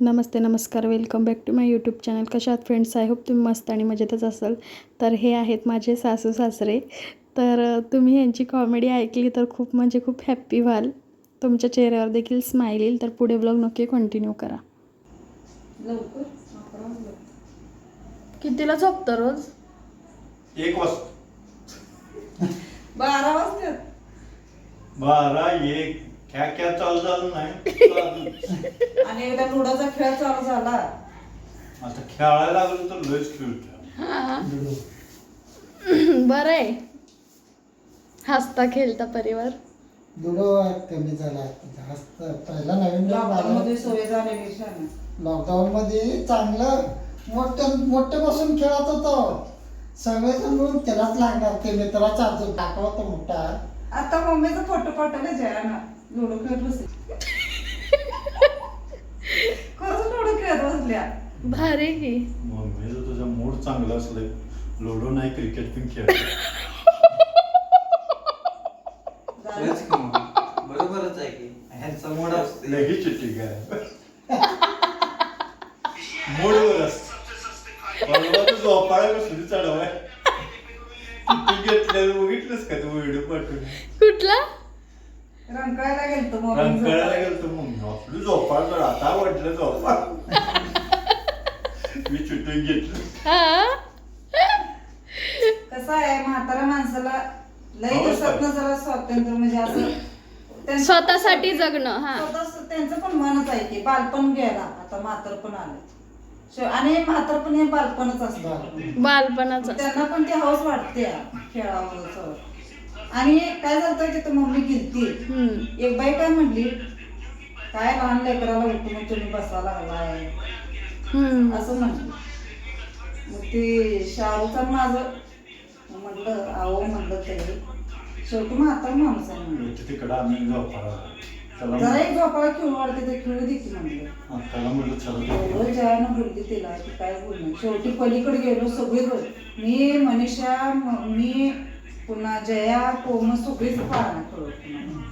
नमस्ते नमस्कार. Welcome back to my YouTube channel कशा आहात फ्रेंड्स आय होप तुम्ही मस्त आणि मजेतच असाल. तर हे आहेत माझे सासू सासरे. तर तुम्ही यांची कॉमेडी ऐकली तर खूप म्हणजे खूप हॅप्पी व्हाल. तुमच्या चेहऱ्यावर देखील स्माईल येईल. तर पुढे ब्लॉग नक्की कंटिन्यू करा. कितीला झोपतं रोज? एक वाजता. बारा वाजतात. बारा एक. क्या क्या चालू झालं नाही. चालू. आणि एकदा लुडाचा खेळ चालू झाला. आता खेळायला लागलो तर लयच खेळतो बरं आहे. हसता खेळता परिवार. लुडो कमी झाला. जास्त. पहिला नवीन लॉकडाऊन मध्ये सोय झालेली छान लॉकडाऊन मध्ये चांगलं. मोठं मोठे बसून खेळत होतो. सगळेजण मिळून त्यालाच लागणार. ते मित्राचा अजून टाका होता मोठा. आता मम्मीचा फोटो पाठवला जयाना. लुडो खेळत बसले खरंच लुडो खेळत बसल्या भारी की मम्मीचं तुझा मूड चांगला असलं लुडो नाही क्रिकेट पण खेळ खरंच की मग. बरोबरच आहे की ह्यांचा मूड असते लगेच चिठ्ठी काय मूडवर असत परवा तू झोपाळा कसली चढवाय चिठ्ठी घेतल्यावर बघितलंस का तू व्हिडिओ पाठवून कुठला रंकाळायला गेलतो मम्मी रंकाळायला गेलो तर मग आपली झोपाळ तर झोपाळ मी चिठ्ठी घेतलं हा कसं आहे म्हातारा माणसाला लई हो, दिवसातनं जरा स्वातंत्र्य म्हणजे असं त्यांचं- स्वतःसाठी जगणं हा. स्वतःच त्यांचं पण मनच आहे की बालपण गेला आता म्हातार पण आलं. शे- आणि म्हातार पण हे बालपणच असतं. बालपणाचं त्यांना पण ती हौस वाटते खेळावर आणि काय झालं तिथं मम्मी गेलती. हम्म. एक बाई काय म्हणली काय लहान लेकराला उठून तुम्ही बसा लागलाय असं म्हणली मग ते शाहरुख माझं म्हणलं आहो म्हणलं तरी. शेवटी म्हातार माणूस आहे म्हणलं. तिकडं आम्ही त्याला झोपाळा ते खेळू दे की म्हणलं. हा, त्याला म्हणलं चला एवढं जयानं बोलली तिला की काय बोलणं शेवटी पलीकडे गेलो सगळे मी मनीषा म- मी पुन्हा जया कोम सगळीच पाहणार खेळत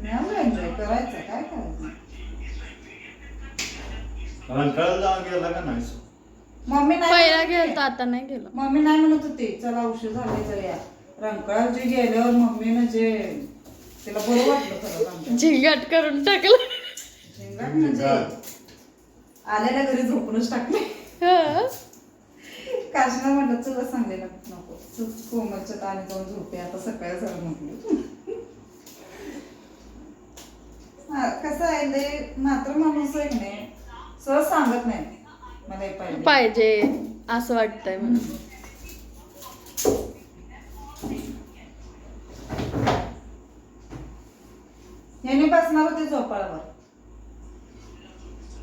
एन्जॉय करायचं काय करायचं? रंकाळा जाऊन गेला का नाही मम्मी नाही पहिला म्हणत गेलतो होती. आता नाही गेलो. मम्मी नाही म्हणत होती चला उशीर झाले जया रंकाळा जे गेल्यावर मम्मीनं जे तिला बरं वाटलं खरं रंकाळा. झिंगाट करून टाकलं. झिंगाट म्हणजे आलेल्या घरी झोपूनच टाकले हा. काशना म्हटलं तुला सांगलेलं नको. तू कोमलच्या ताने जाऊन झोपे आता सकाळी सर म्हटलं कसं आहे लय मात्र माणूस आहे की नाही सहज सांगत नाही. मला हे पाहिजे. पाहिजे असं वाटतंय म्हणून. ह्याने बसणार होते झोपाळावर.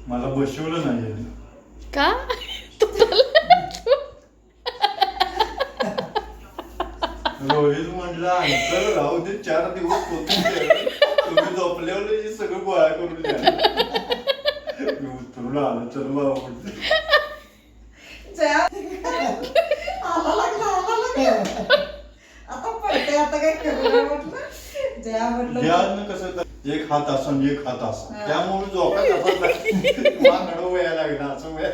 मला बसवलं नाही यांनी. का? रोहित म्हणला अंकल राहू दे चार दिवस गेले. तुम्ही झोपल्यावर हे सगळं गोळा करून द्या मी उतरून आलो चल बाबा म्हटलं जया आला लागला आला लागला आता पडते आता काय करू म्हटलं जया म्हटलं ध्यान कसं कर- एक हात असा आणि एक हात असा हा. त्यामुळे झोका कसा वया लागला असं वया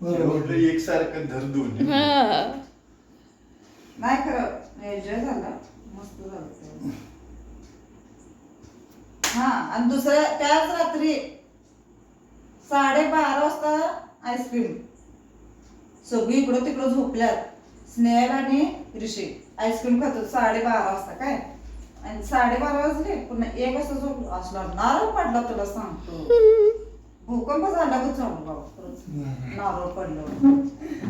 बरोबर म्हटलं एकसारखं धर दोन्ही हा. नाही खरं एन्जॉय झाला. हा आणि दुसऱ्या त्याच रात्री साडेबारा वाजता आईस्क्रीम सगळी इकडं तिकडं झोपल्यात. स्नेहल आणि ऋषी आईस्क्रीम खातो साडेबारा वाजता काय? आणि साडेबारा वाजले पुन्हा एक वाजता झोपलो असला नारळ पडला तुला सांगतो. भूकंप झाला का चालू बाबा? नारळ पडलं.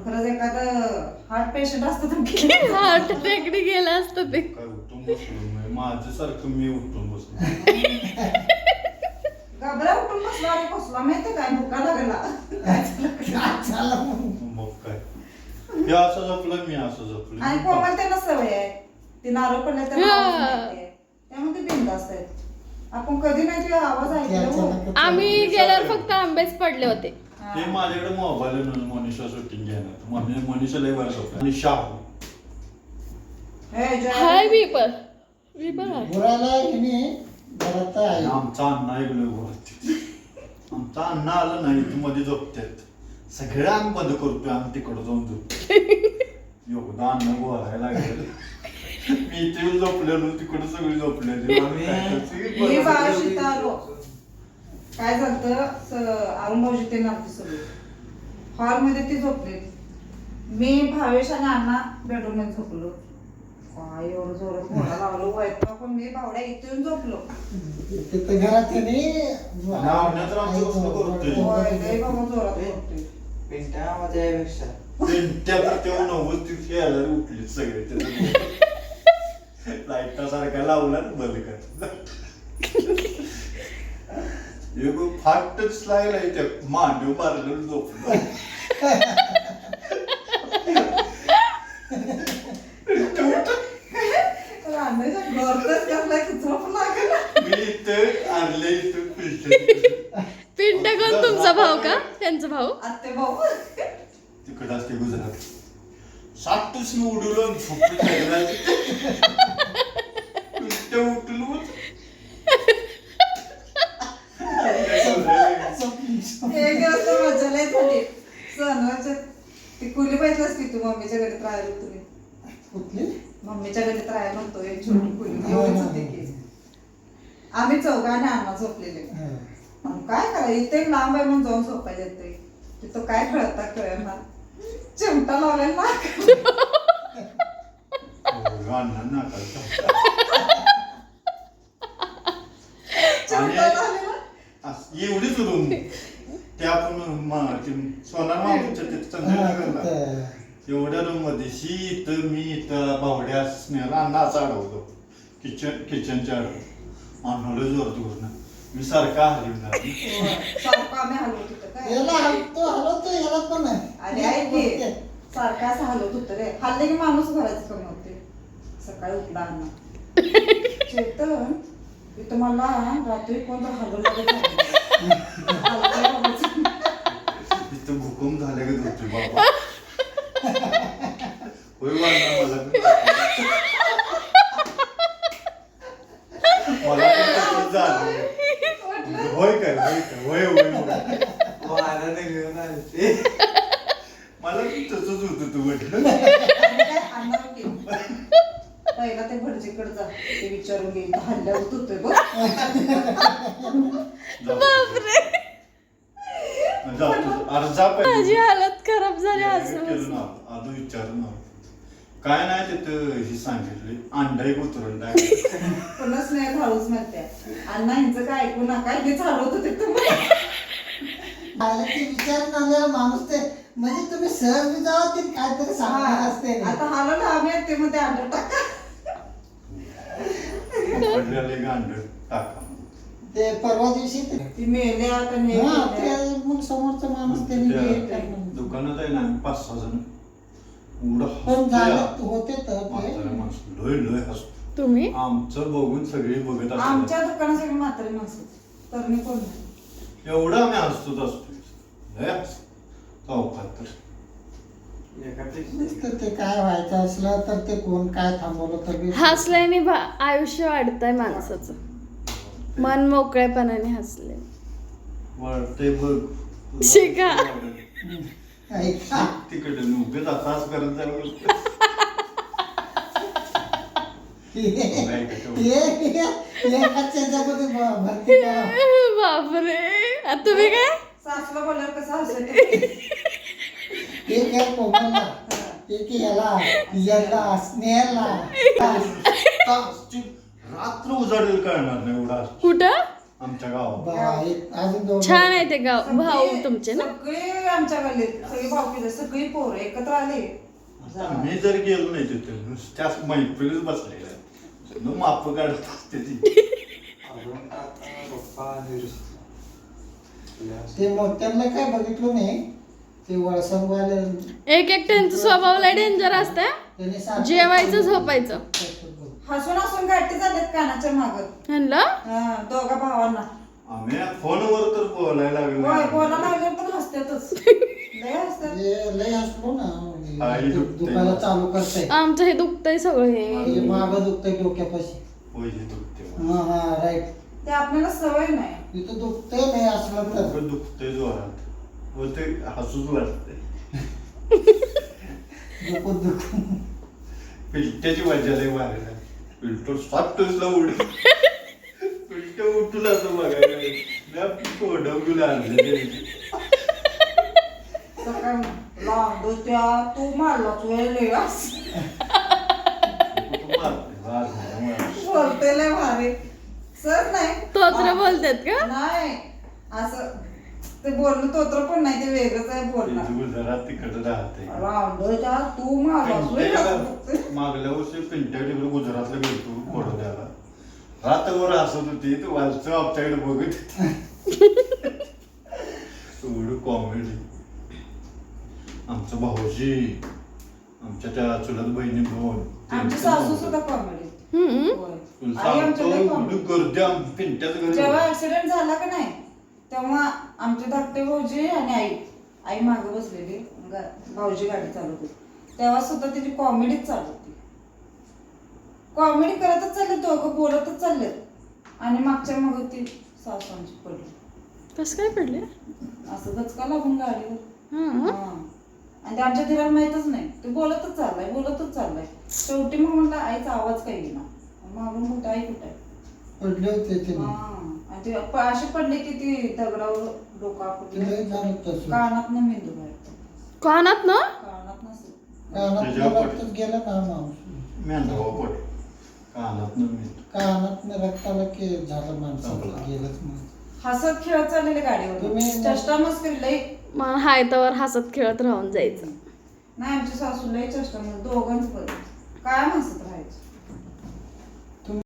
खरंच एखादं हार्ट पेशंट असतं तर. हार्ट अटॅकने गेलं असतं ते. काय उठून बसलो नाही माझ्यासारखं मी उठून बसलो. घाबरा उठून बसला आणि बसला माहिती काय? भुका लागला. काय झालं? मग काय? हे असं झोपलं मी असं झोपलं आणि कोमल त्यांना सवय आहे. ती नारळ पडल्या तर हा. त्यामुळे ते बिंदास्त आहेत आपण कधी नाही आवाज ऐकला आम्ही गेल्यावर फक्त आंबेच पडले होते. ते माझ्याकडे मोबाईल मनीषा शूटिंग घेणार मम्मी मनीषा लय बरं झोपला आणि शाहू. हे हाय पण आहे बोलायला हिने घरात तर आणि आहे. आमचा अण्णा ऐकलं बोलते आमचा अण्णा आलं नाही तू मध्ये झोपतात सगळं आम्ही बंद करतोय आम्ही तिकडं जाऊन झोपतो एवढं अन्न बोलायला लागलं. मी इथे झोपलेलो तिकडं सगळी झोपलेली. आम्ही काय? मी आलो. काय झालं अरुण भाऊजी ते नाते सगळे. हॉलमध्ये ते झोपले मी भावेश आणि अण्णा बेडरूममध्ये झोपलो. काय एवढं जोरात लावलो वैतवा पण मी बावड्या इथे येऊन झोपलो तिथं घरात बाबा जोरात झोपतोय. यापेक्षा. त्या तर तेव्हा नव्वद दिवशी यायला उठले सगळे लाईटा सारखा लावला ना बंद कर एक फाटच लागला त्या मांडव मारलं झोपलं मी इथं आणले इथं पिलटे पिंट कोण तुमचा भाऊ का त्यांचा भाऊ तिकडं असते गुजरात सातच मी उडवलं आणि झोपलं खायला पिलटे उठलो एक दिवस तर मजा लय झाली सणाच्या ती कुली पाहिजे असती तू मम्मीच्या घरी राहायला तुम्ही. कुठली? मम्मीच्या घरी राहायला म्हणतो एक छोटी कुली एवढीच होती की. आम्ही चौघाने अण्णा झोपलेले. मग काय करा इथे एक लांब आहे म्हणून जाऊन झोपायला येते तिथं काय कळता कळना. चिमटा. अण्णा नाकालता चिमटा लावलेला. एवढीच रूम. ते आपण मा- ते सोनार तिथे हा, चंद्रनगरला. एवढ्या रूममध्ये शी इथं मी इथं बावड्या स्नेहला असा अडवतो किचन किचनच्या अडवतो अण्णाला जोरात घोरणं मी सारखा हलवणार होय. सारखं आम्ही हलवत होतो काय? याला हलतो हलवतो याला पण अरे ऐक की सारखं असं हलवत होतं रे हल्ले की माणूस घराच कमी होते? सकाळी उठला अण्णा चेतन इथं मला रात्री कोणतं हलवलं इथं भूकंप झाले का होते बाबा. होय वाटणार मला. पण. मला पण तसंच झालं. होय काय होय काय होय होय होय. वाऱ्याने घेऊन आले ते मला पण तसंच होतं तू म्हटलं. काय आणणार की? पहिला ते भटजीकडे जा. ते विचारून घे. इथं हल्ल्यावर होतोय बघ. बापरे. जा माझी हालत खराब झाली केलं असं ना आधी विचारून ना. काय नाही तिथं हे सांगितले अंडा एक उतरून टाकलं. पुन्हा स्नेह घालूच म्हणते. अण्णा यांचं काय ऐकू नका हे चालवत होते तुम्ही ते विचारून आलेला माणूस ते म्हणजे तुम्ही सहज बी जावा ते काहीतरी सांगणार असते आता हलवलं आम्ही ते मध्ये अंडर टाका. पडलेलं एक अंड टाका. ते परवा दिवशी ते ती मेल्या आता मेल्या. मग समोरचा माणूस त्यांनी हे. दुकानात आहे ना पाच सहा जण. एवढं पण हसतोय झालं होते तर म्हातारं ते माणसं. लय लय हसतो तुम्ही? आमचं बघून सगळी बघत असतात. आमच्या दुकानासाठी म्हातारी माणसं तरणी कोण नाही. एवढं आम्ही हसतोच असतो लय हसतो तर. नुसतं ते काय व्हायचं असलं तर ते कोण काय थांबवलं तर बी- हसल्याने भा आयुष्य वाढतंय माणसाचं. मन मोकळेपणाने हसले. बघ. शिका. तिकडे तास करत बापरे. आता तुम्ही काय? सासूला बोलल्यावर कसं हसायचं? याला स्नेहला. रात्र उजाडेल कळणार नाही एवढा कुठं? आमच्या गावात. अजून दोन छान आहे ते गाव. भाऊ तुमचे ना? सगळे आमच्या गल्लीत सगळे भावकीचे सगळी पोरं एकत्र आले. आता मी जर गेलो नाही तिथे नुसत्या मैत्रिणीच बसलेल्या न माप काढत असते ती. अजून काका पप्पा निरुस ते मोठ्यांना काय बघितलं नाही? ते वळसंगवाले एक एक त्यांचा स्वभाव लय डेंजर असतं त्यांनी जेवायचं झोपायचं. हसून हसून गाठी झालेत कानाच्या माग. म्हणलं दोघा भावांना. आम्ही फोनवर तर बोलायला होय लागलो बोला लागले पण हसतातच लय हसतात ते लय असलो आई ना दुखते. दुखायला चालू करते आमचं हे दुखतंय सगळं हे. मागं दुखतंय डोक्यापाशी. दुखते हा हा राईट. ते आपल्याला सवय नाही. इथं दुखतंय नाही असलं तर. डोकं दुखते जोरात. व ते हसूच वाटते दुखून दुखून. पिलट्याची मजा लय मारायला पिलटो सात टोचला उडी. पिलट उठून असं बघायला कोडवून आणले तू मारला तू लेस बोलते भारी. सर नाही. तोत्र बोलतात का? नाही. असं ते बोलणं तोत्र पण नाही ते वेगळंच आहे बोलणं. गुजरात तिकडे राहते रांडोच्या तू तू पिंट्याला- मागल्या वर्षी पिंट्या तिकडे गुजरातला गेलतो बडोद्याला रात्रभर हसत होती तर वालचं आमच्याकडे बघत एवढं कॉमेडी आमचं भाऊजी आमच्या त्या चुलत बहिणी दोन आमची सासू सुद्धा कॉमेडी. गर्दी आम पिंट्याचं घरी. जेव्हा ऍक्सिडेंट झाला का नाही तेव्हा आमचे धाकटे भाऊजी आणि आई आई मागे बसलेली गा- भाऊजी गाडी चालवत होती. तेव्हा सुद्धा तिची कॉमेडीच चालू होती. कॉमेडी करतच चालले दोघं बोलतच चाललेत. आणि मागच्या मग ती सासू आमची पडली. कसं काय पडले असं गचका लागून गाडीवर. हा हा. आणि ते आमच्या धीराला माहितच नाही. ते बोलतच चाललाय बोलतच चाललाय. शेवटी मग म्हटलं आईचा आवाज काही येईना. मागून म्हणतो आई कुठे आहे? पडले होते ते. हा. आणि ते प- अशी पडली की ती दगडावर डोका ते लय आपलं झालं तसं कानात न मेंदू बाहेर कानात ना? कानात नसेल. कानात गेलं ना माणूस? कानात रक्ताला के झालं माणसाला संपला. गेलंच माणूस. हसत खेळत चाललेले गाडीवर. तुम्ही- चष्टा मस्करी लई. मग हाय तवर हसत खेळत राहून जायचं. नाही आमची सासू लई चष्टा दोघांच पण. काय हसत राहायचं?